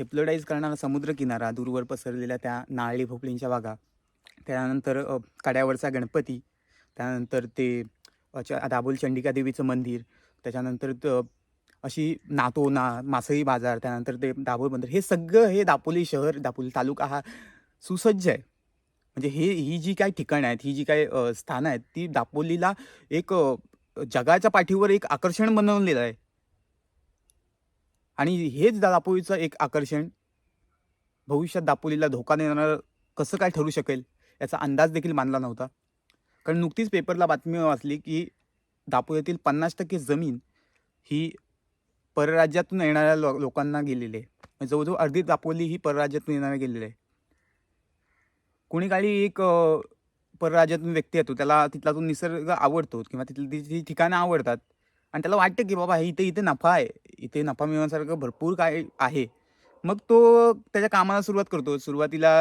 हेप्लोडाईज करणारा समुद्रकिनारा दूरवर पसरलेल्या त्या नारळी भोपळींच्या बागा त्यानंतर कड्यावरचा गणपती त्यानंतर ते अ, दाभोल चंडिका देवीचं मंदिर त्याच्यानंतर त अशी नातोना मासळी बाजार त्यानंतर ते दाभोल बंदर हे सगळं हे दापोली शहर दापोली तालुका हा सुसज्ज आहे. म्हणजे हे ही जी काही ठिकाणं आहेत ही जी काही स्थानं आहेत ती दापोलीला एक जगाच्या पाठीवर एक आकर्षण बनवलेलं आहे. आणि हेच दापोलीचं एक आकर्षण. भविष्यात दापोलीला धोका देणारं कसं काय ठरू शकेल याचा अंदाज देखील मानला नव्हता. कारण नुकतीच पेपरला बातमी वाचली की दापोलीतील पन्नास टक्के जमीन ही परराज्यातून येणाऱ्या लो लोकांना गेलेली आहे. म्हणजे जवळजवळ अर्धी दापोली ही परराज्यातून येणाऱ्या गेलेली आहे. कोणी काळी एक परराज्यातून व्यक्ती येतो त्याला तिथला तो निसर्ग आवडतो किंवा तिथली ती ती ठिकाणं आवडतात. आणि त्याला वाटतं की बाबा हे इथे इथे नफा आहे. इथे नफा मिळवण्यासारखं भरपूर काय आहे. मग तो त्याच्या कामाला सुरुवात करतो. सुरुवातीला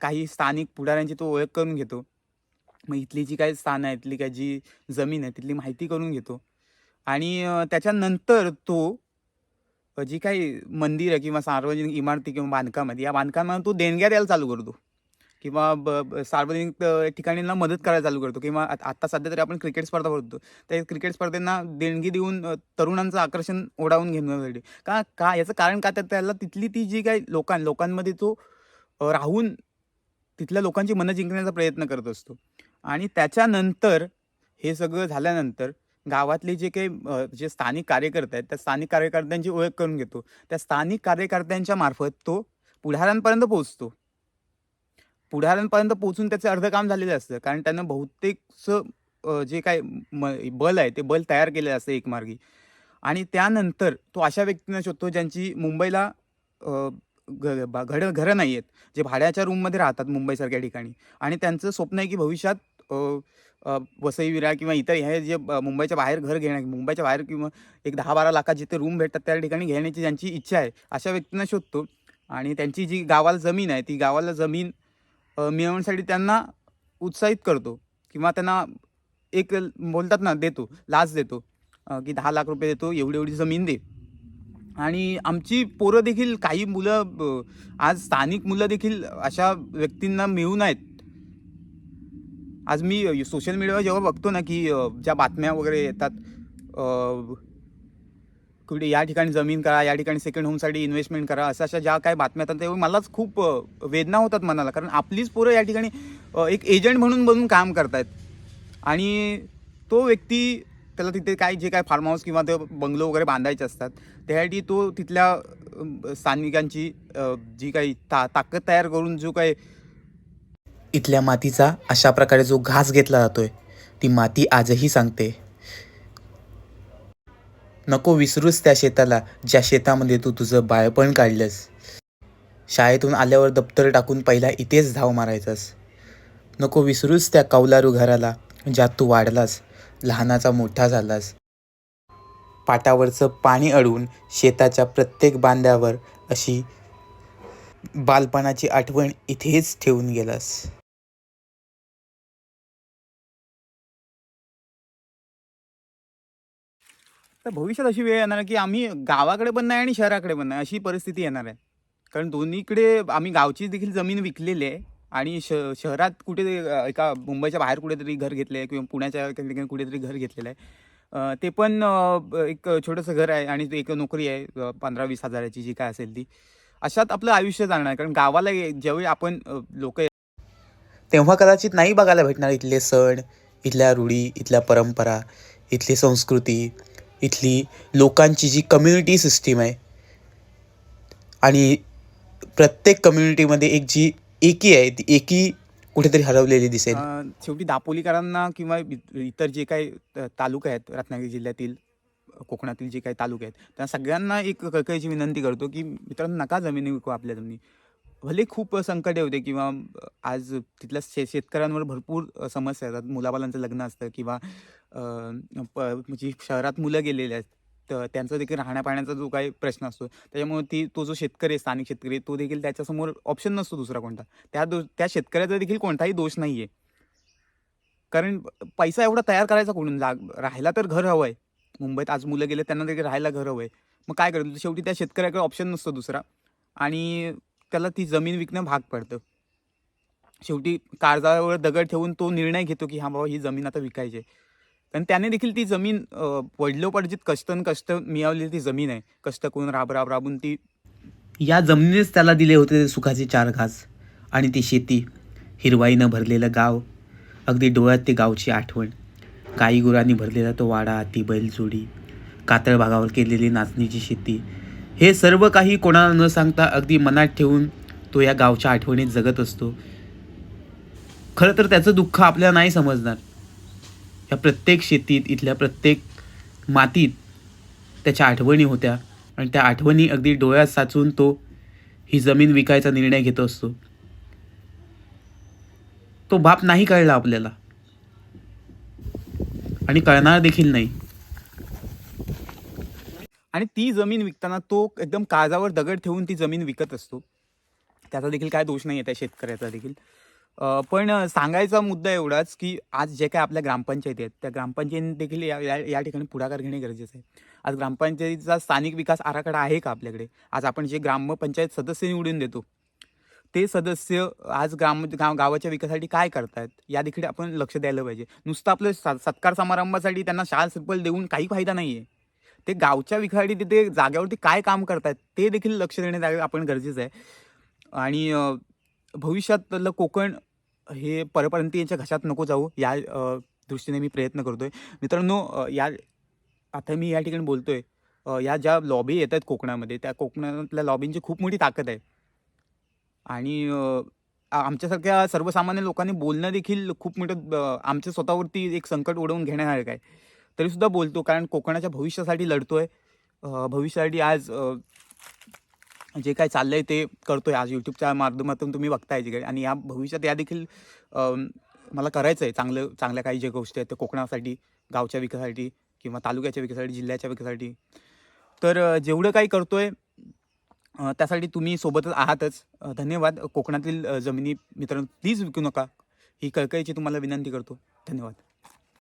काही स्थानिक पुढाऱ्यांची तो ओळख करून घेतो. मग इथली जी काही स्थानं आहे इथली काय जी जमीन आहे तिथली माहिती करून घेतो. आणि त्याच्यानंतर तो जी काही मंदिरं किंवा सार्वजनिक इमारती किंवा बांधकाम आहेत या बांधकामांना तो देणग्या द्यायला चालू करतो. किंवा ब सार्वजनिक अ, ठिकाणींना मदत करायला चालू करतो. किंवा आत्ता सध्या तरी आपण क्रिकेट स्पर्धा भरतो त्या क्रिकेट स्पर्धेंना देणगी देऊन तरुणांचं आकर्षण ओढावून घेण्यासाठी. का का याचं कारण का तर त्याला तिथली ती जी काही लोकां लोकांमध्ये तो राहून तिथल्या लोकांची मनं जिंकण्याचा प्रयत्न करत असतो. आणि त्याच्यानंतर हे सगळं झाल्यानंतर गावातले जे काही जे स्थानिक कार्यकर्ते आहेत त्या स्थानिक कार्यकर्त्यांची ओळख करून घेतो. त्या स्थानिक कार्यकर्त्यांच्या मार्फत तो पुढाऱ्यांपर्यंत पोहोचतो. पुढाऱ्यांपर्यंत पोहोचून त्याचं अर्ध काम झालेलं असतं. कारण त्यानं बहुतेकचं जे काय म बल आहे ते बल तयार केलेलं असतं एकमार्गी. आणि त्यानंतर तो अशा व्यक्तींना शोधतो ज्यांची मुंबईला अ, घरं नाही आहेत. जे भाड्याच्या रूममध्ये राहतात मुंबईसारख्या ठिकाणी. आणि त्यांचं स्वप्न आहे की भविष्यात वसई विरा किंवा इतर हे जे मुंबईच्या बाहेर घर घेण्या मुंबईच्या बाहेर किंवा एक दहा बारा लाखात जिथे रूम भेटतात त्या ठिकाणी घेण्याची ज्यांची इच्छा आहे अशा व्यक्तींना शोधतो. आणि त्यांची जी गावाला जमीन आहे ती गावाला जमीन मिळवण्यासाठी त्यांना उत्साहित करतो किंवा त्यांना एक बोलतात ना देतो लाच देतो की दहा लाख रुपये देतो एवढी एवढी जमीन दे. आणि आमची पोरं देखील काही मुलं आज स्थानिक मुलं देखील अशा व्यक्तींना मिळून आहेत. आज मी सोशल मीडियावर जेव्हा बघतो ना की ज्या बातम्या वगैरे येतात कुठे या ठिकाणी जमीन करा या ठिकाणी सेकंड होमसाठी इन्व्हेस्टमेंट करा अशा अशा ज्या काही बातम्या येतात तेव्हा मलाच खूप वेदना होतात मनाला. कारण आपलीच पोरं या ठिकाणी एक एजंट म्हणून बनून काम करतायत. आणि तो व्यक्ती त्याला तिथे काय जे काय फार्म हाऊस किंवा ते बंगलो वगैरे बांधायचे असतात त्यासाठी तो तिथल्या स्थानिकांची जी काही ता ताकद तयार करून जो काही इथल्या मातीचा अशा प्रकारे जो घास घेतला जातोय ती माती आजही सांगते. नको विसरूच त्या शेताला ज्या शेतामध्ये तू तुझं बाळपण काढलंस. शाळेतून आल्यावर दप्तर टाकून पहिला इथेच धाव मारायचास. नको विसरूच त्या कौलारू घराला ज्यात तू वाढलास लहानाचा मोठा झालास. पाटावरचं पाणी अडवून शेताच्या प्रत्येक बांध्यावर अशी बालपणाची आठवण इथेच ठेवून गेलास. तर भविष्यात अशी वेळ येणार की आम्ही गावाकडे पण नाही आणि शहराकडे पण नाही अशी परिस्थिती येणार आहे. कारण दोन्हीकडे आम्ही गावची देखील जमीन विकलेली आहे आणि श शहरात कुठे एका मुंबईच्या बाहेर कुठेतरी घर घेतलं आहे किंवा पुण्याच्या ठिकाणी कुठेतरी घर घेतलेलं आहे. ते पण एक छोटंसं घर आहे आणि एक नोकरी आहे पंधरा वीस हजाराची जी काय असेल ती. अशात आपलं आयुष्य जाणार आहे. कारण गावाला ज्यावेळी आपण लोक तेव्हा कदाचित नाही बघायला भेटणार इथले सण इथल्या रूढी इथल्या परंपरा इथली संस्कृती. इथली लोकांची जी कम्युनिटी सिस्टीम आहे आणि प्रत्येक कम्युनिटीमध्ये एक जी एकी आहे ती एकी कुठेतरी हरवलेली दिसेल. शेवटी दापोलीकरांना किंवा इतर जे काही तालुका आहेत रत्नागिरी जिल्ह्यातील कोकणातील जे काही तालुके आहेत त्या सगळ्यांना एक कळकळीची विनंती करतो की मित्रांनो नका जमिनी विकू आपल्या जमिनी. भले खूप संकटे होते किंवा आज तिथल्या शे शेतकऱ्यांवर भरपूर समस्या येतात. मुलाबालांचं लग्न असतं किंवा जी प म्हणजे शहरात मुलं गेलेली आहेत तर त्यांचा देखील राहण्यापाण्याचा जो काही प्रश्न असतो त्याच्यामुळे ती तो जो शेतकरी आहे स्थानिक शेतकरी तो देखील त्याच्यासमोर ऑप्शन नसतो दुसरा कोणता. त्या दो त्या शेतकऱ्याचा देखील कोणताही दोष नाही आहे कारण पैसा एवढा तयार करायचा कोणून जाग राहायला तर घर हवं आहे मुंबईत आज मुलं गेले त्यांना देखील राहायला घर हवं आहे मग काय करेल शेवटी त्या शेतकऱ्याकडे ऑप्शन नसतो दुसरा. आणि त्याला ती जमीन विकणं भाग पडतं. शेवटी काळजावर दगड ठेवून तो निर्णय घेतो की हा बाबा ही जमीन आता विकायची आहे. आणि त्याने देखील ती जमीन अं, कष्टन कष्ट मिळवलेली ती जमीन आहे. कष्ट करून राब राब राबून ती या जमिनीनेच त्याला दिले होते ते सुखाचे चार घास आणि ती शेती हिरवाईनं भरलेलं गाव अगदी डोळ्यात ते गावची आठवण. गाई गुरांनी भरलेला तो वाडा ती बैलजोडी कातळ भागावर केलेली नाचणीची शेती हे सर्व काही कोणाला न सांगता अगदी मनात ठेवून तो या गावच्या आठवणीत जगत असतो. खरं तर त्याचं दुःख आपल्याला नाही समजणार. या प्रत्येक शेतीत इथल्या प्रत्येक मातीत त्याच्या आठवणी होत्या आणि त्या आठवणी अगदी डोळ्यात साचून तो ही जमीन विकायचा निर्णय घेत असतो. तो बाप नाही कळला आपल्याला. आणि कळणार देखील नाही. आणि ती जमीन विकताना तो एकदम काळजावर दगड ठेवून ती जमीन विकत असतो. त्याचा देखील काय दोष नाही आहे त्या शेतकऱ्याचा देखील. पण सांगायचा मुद्दा एवढाच की आज जे काय आपल्या ग्रामपंचायती आहेत त्या ग्रामपंचायतीने देखील या या या ठिकाणी पुढाकार घेणे गरजेचं आहे. आज ग्रामपंचायतीचा स्थानिक विकास आराखडा आहे का आपल्याकडे? आज आपण जे ग्रामपंचायत सदस्य निवडून देतो ते सदस्य आज ग्राम गाव गावाच्या विकासासाठी काय करतायत या देखील आपण लक्ष द्यायला पाहिजे. नुसतं आपलं सा- सत्कार समारंभासाठी त्यांना शाळा सिंपल देऊन काही फायदा नाही आहे ते गावच्या विखाडी तिथे जाग्यावरती काय काम करतायत ते देखील लक्ष देणे आपण गरजेचं आहे. आणि भविष्यातलं कोकण हे परप्रांतीयांच्या घशात नको जाऊ या दृष्टीने मी प्रयत्न करतोय. मित्रांनो या आता मी या ठिकाणी बोलतोय या ज्या लॉबी येत आहेत कोकणामध्ये त्या कोकणातल्या लॉबींची खूप मोठी ताकद आहे. आणि आमच्यासारख्या सर्वसामान्य लोकांनी बोलणं देखील खूप मोठं आमच्या स्वतःवरती एक संकट ओढवून घेण्यासारखं आहे. तरीसुद्धा बोलतो कारण कोकणाच्या भविष्यासाठी लढतो आहे भविष्यासाठी आज जे काय चाललं आहे ते करतो आहे आज यूट्यूबच्या माध्यमातून तुम्ही बघताय जे काही आणि या भविष्यात या देखील मला करायचं आहे चांगलं चांगल्या काही ज्या गोष्टी आहेत त्या कोकणासाठी गावच्या विकासासाठी किंवा तालुक्याच्या विकासासाठी जिल्ह्याच्या विकासासाठी. तर जेवढं काही करतो आहे त्यासाठी तुम्ही सोबतच आहातच. धन्यवाद. कोकणातील जमिनी मित्रांनो प्लीज विकू नका. ही कळकळीची तुम्हाला विनंती करतो. धन्यवाद.